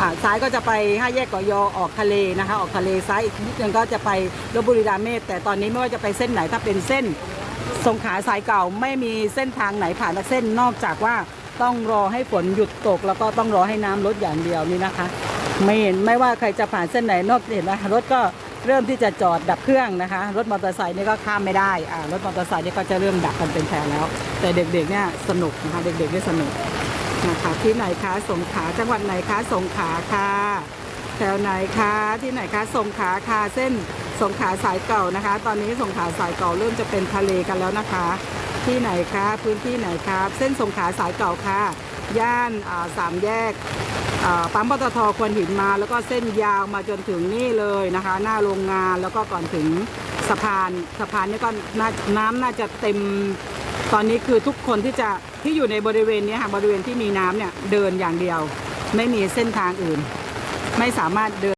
อ่าซ้ายก็จะไปห้าแยกกอยอออกทะเลนะคะ ออกทะเลซ้ายอีกนิดนึงก็จะไปลบบุรีราเมศแต่ตอนนี้ไม่ว่าจะไปเส้นไหนถ้าเป็นเส้นสงขาสายเก่าไม่มีเส้นทางไหนผ่านเส้นนอกจากว่าต้องรอให้ฝนหยุดตก แล้วก็ต้องรอให้น้ำลดอย่างเดียวนี่นะคะ ไม่เห็นไม่ว่าใครจะผ่านเส้นไหนนอกเห็นไหมรถก็เริ่มที่จะจอดดับเครื่องนะคะ รถมอเตอร์ไซค์นี่ก็ข้ามไม่ได้อ่ารถมอเตอร์ไซค์นี่ก็จะเริ่มดับกันเป็นแถวแล้ว แต่เด็กๆเนี่ยสนุกนะคะเด็กๆนี่สนุก นะคะที่ไหนคะสงขลาจังหวัดไหนคะสงขลาค่ะแถวไหนคะที่ไหนคะสงขลาค่ะเส้นสงขลาสายเก่านะคะ ตอนนี้สงขลาสายเก่าเริ่มจะเป็นทะเลกันแล้วนะคะ ที่ไหนคะพื้นที่ไหนครับเส้นสงขลาสายเก่าค่ะ ย่านสามแยกปั๊มปตทควนหินมาแล้วก็เส้นยาวมาจนถึงนี่เลยนะคะ หน้าโรงงานแล้วก็ก่อนถึงสะพานสะพานนี่ก็น้ำน่าจะเต็ม ตอนนี้คือทุกคนที่จะที่อยู่ในบริเวณนี้ค่ะบริเวณที่มีน้ำเนี่ยเดินอย่างเดียว ไม่มีเส้นทางอื่น ไม่สามารถเดิน